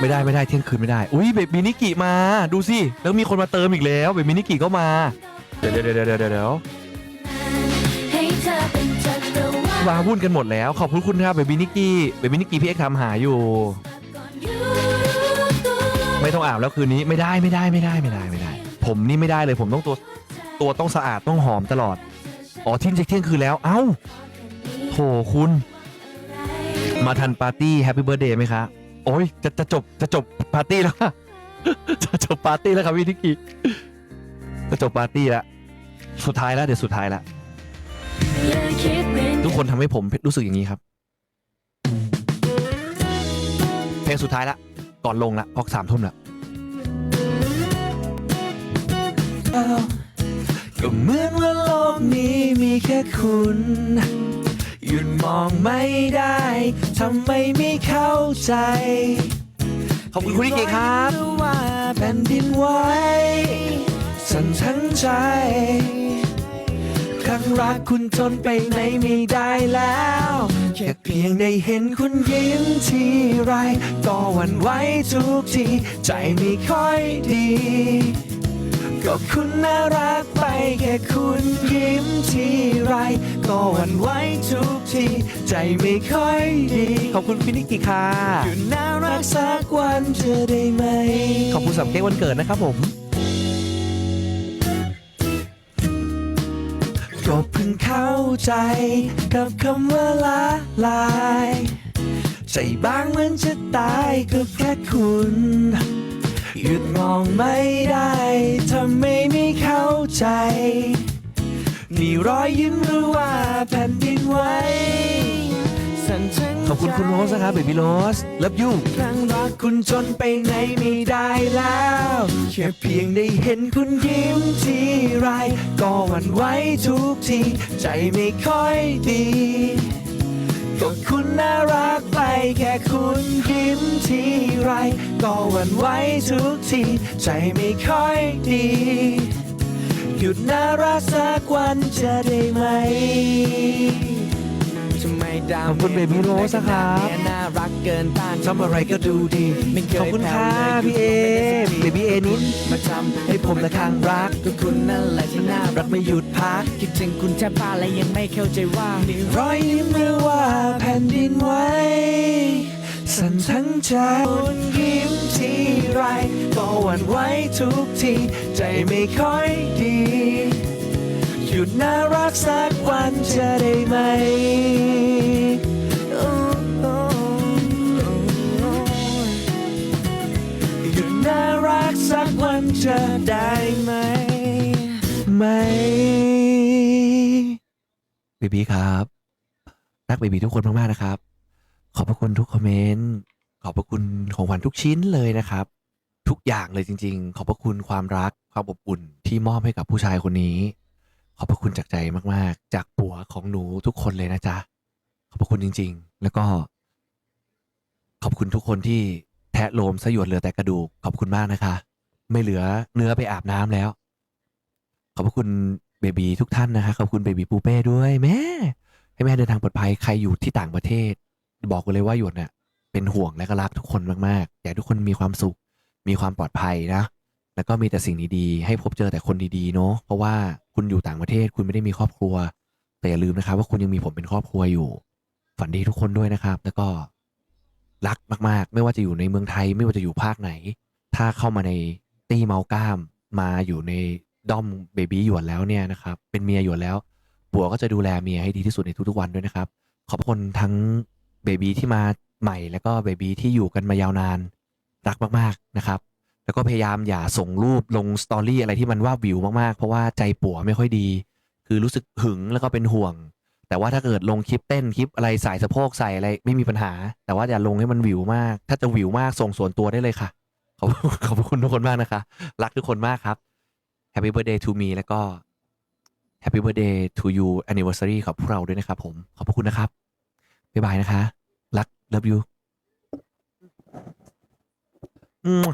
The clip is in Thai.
ไม่ได้ไม่ได้เที่ยงคืนไม่ได้ อุ้ยเบบีนิกิมา ดูสิ แล้วมีคนมาเติมอีกแล้ว เบบีนิกิก็มา เดี๋ยวเดี๋ยวเดี๋ยวเดี๋ยวเดี๋ยวให้เธอเป็นจักรวาวาวุ่นกันหมดแล้ว ขอบคุณคุณครับเบบีนิกิเบบีนิกิพี่เอ็กซ์ทำหาอยู่ก่อยู่ ไม่ต้องอาบแล้วคืนนี้ไม่ได้ไม่ได้ไม่ได้ไม่ได้ไม่ได้ ผมนี่ไม่ได้เลยผมต้องตัวตัวต้องสะอาดต้องหอมตลอด อ๋อทิ้งเที่ยงคืนแล้ว เอ้าโถคุณ มาทันปาร์ตี้แฮปปี้เบิร์ดเดย์ไหมคะ โอ้ยจะจะจบจะจบปาร์ตี้แล้วค่ะจะจบปาร์ตี้แล้วครับพี่นิกกี้จะจบปาร์ตี้แล้วสุดท้ายแล้วเดี๋ยวสุดท้ายแล้วทุกคนทำให้ผมรู้สึกอย่างนี้ครับเพลงสุดท้ายละก่อนลงละเพราะสามทุ่มละก็เหมือนว่าโลกนี้มีแค่คุณ หยุดมองไม่ได้ทำไมไม่เข้าใจขอบคุณคุณนิกกี้ครับว่าแผ่นดินไหวสั่นทั้งใจครั้งรักคุณทนไปไหนไม่ได้แล้วแค่เพียงได้เห็นคุณยิ้มทีไรก็หวั่นไหวทุกทีใจไม่ค่อยดี ก็คุณน่ารักไปแค่คุณยิ้มทีไร ก็หวั่นไหวทุกที ใจไม่ค่อยดี ขอบคุณพี่นิกกี้ค่ะอยู่น่ารักสักวันจะได้ไหม ขอบคุณสำเค้กวันเกิดนะครับผม ก็เพิ่งเข้าใจกับคำว่าละลาย ใจบางเหมือนจะตายก็แค่คุณ หยุดมองไม่ได้ ใจนี่รอยยิ้มหรือว่าแผ่นดินไหวสั่นทั้งขอบคุณคุณโรสนะครับเบบี้โรสเลิฟยูครั้งรักคุณจนไปไหนไม่ได้แล้ว แค่เพียงได้เห็นคุณยิ้มทีไร ก็หวั่นไหวทุกที ใจไม่ค่อยดีก็คุณน่ารักไปแค่คุณยิ้มทีไร ก็หวั่นไหวทุกที ใจไม่ค่อยดี หยุดน่ารักสักวันจะได้ไหมทำไมดาวขอบคุณ Baby Rose นะครับเนี่ยน่ารักเกินต้านทำอะไรก็ดูดีไม่เคยขอบคุณค่ะแผ่วเลยพี่เออยู่เบบี้เอนิดมาทำให้ผมละครั้งรักก็คุณนั่นแหละที่น่ารัรักกไม่หยุดพัก คิดถึงคุณแทบบ้าและยังไม่เข้าใจว่านี่รอยยิ้มหรือว่าแผ่นดินไหว สั่นทั้งใจคุณยิ้มทีไรก็หวั่นไหวทุกที ใจไม่ค่อยดี หยุดน่ารักสักวันจะได้ไหมหยุดน่ารักสักวันจะได้ไหมไหมเบบีครับ รักเบบีทุกคนมากๆนะครับ ขอบพระคุณทุกคอมเมนต์ ขอบพระคุณของขวัญทุกชิ้นเลยนะครับ ทุกอย่างเลยจริง ๆ ขอบพระคุณความรักความอบอุ่นที่มอบให้กับผู้ชายคนนี้ ขอบพระคุณจากใจมากๆ จากปัวของหนูทุกคนเลยนะจ๊ะ ขอบพระคุณจริง ๆ แล้วก็ ขอบคุณทุกคนที่แทะโลมสยดเหลือแต่กระดูก ขอบคุณมากนะคะ ไม่เหลือเนื้อไปอาบน้ำแล้ว ขอบพระคุณเบบีทุกท่านนะคะ ขอบคุณเบบีปูเป้ด้วยแม่ให้แม่เดินทางปลอดภัยใครอยู่ที่ต่างประเทศ บอกกันเลยว่าหยดเนี่ยเป็นห่วงและก็รักทุกคนมากๆอยากให้ทุกคนมีความสุข มีความปลอดภัยนะ แล้วก็มีแต่สิ่งดีๆ ให้พบเจอแต่คนดีๆเนาะเพราะว่าคุณอยู่ต่างประเทศคุณไม่ได้มีครอบครัว แต่อย่าลืมนะครับว่าคุณยังมีผมเป็นครอบครัวอยู่ ฝันดีทุกคนด้วยนะครับ แล้วก็รักมากๆ ไม่ว่าจะอยู่ในเมืองไทย ไม่ว่าจะอยู่ภาคไหน ถ้าเข้ามาในตีเมาก้าม มาอยู่ในด้อมเบบี้หยวนแล้วเนี่ยนะครับเป็นเมียหยวนแล้วปัวก็จะดูแลเมียให้ดีที่สุดในทุกๆวันด้วยนะครับ ขอบคุณทั้ง เบบีที่มาใหม่ แล้วก็เบบีที่อยู่กันมายาวนานรักมากๆนะครับ แล้วก็พยายามอย่าส่งรูปลงสตอรี่อะไรที่มันว่าวิวมากๆ เพราะว่าใจปัวไม่ค่อยดี คือรู้สึกหึงแล้วก็เป็นห่วง แต่ว่าถ้าเกิดลงคลิปเต้นคลิปอะไรใส่สะโพกใส่อะไรไม่มีปัญหา แต่ว่าอย่าลงให้มันวิวมาก ถ้าจะวิวมากส่งส่วนตัวได้เลยค่ะขอบขอบคุณทุกคนมากนะคะ รักทุกคนมากครับ Happy Birthday to me แล้วก็ Happy Birthday to you anniversary ของพวกเราด้วยนะครับผม ขอบพระคุณนะครับ บ๊ายบายนะคะ love you อืม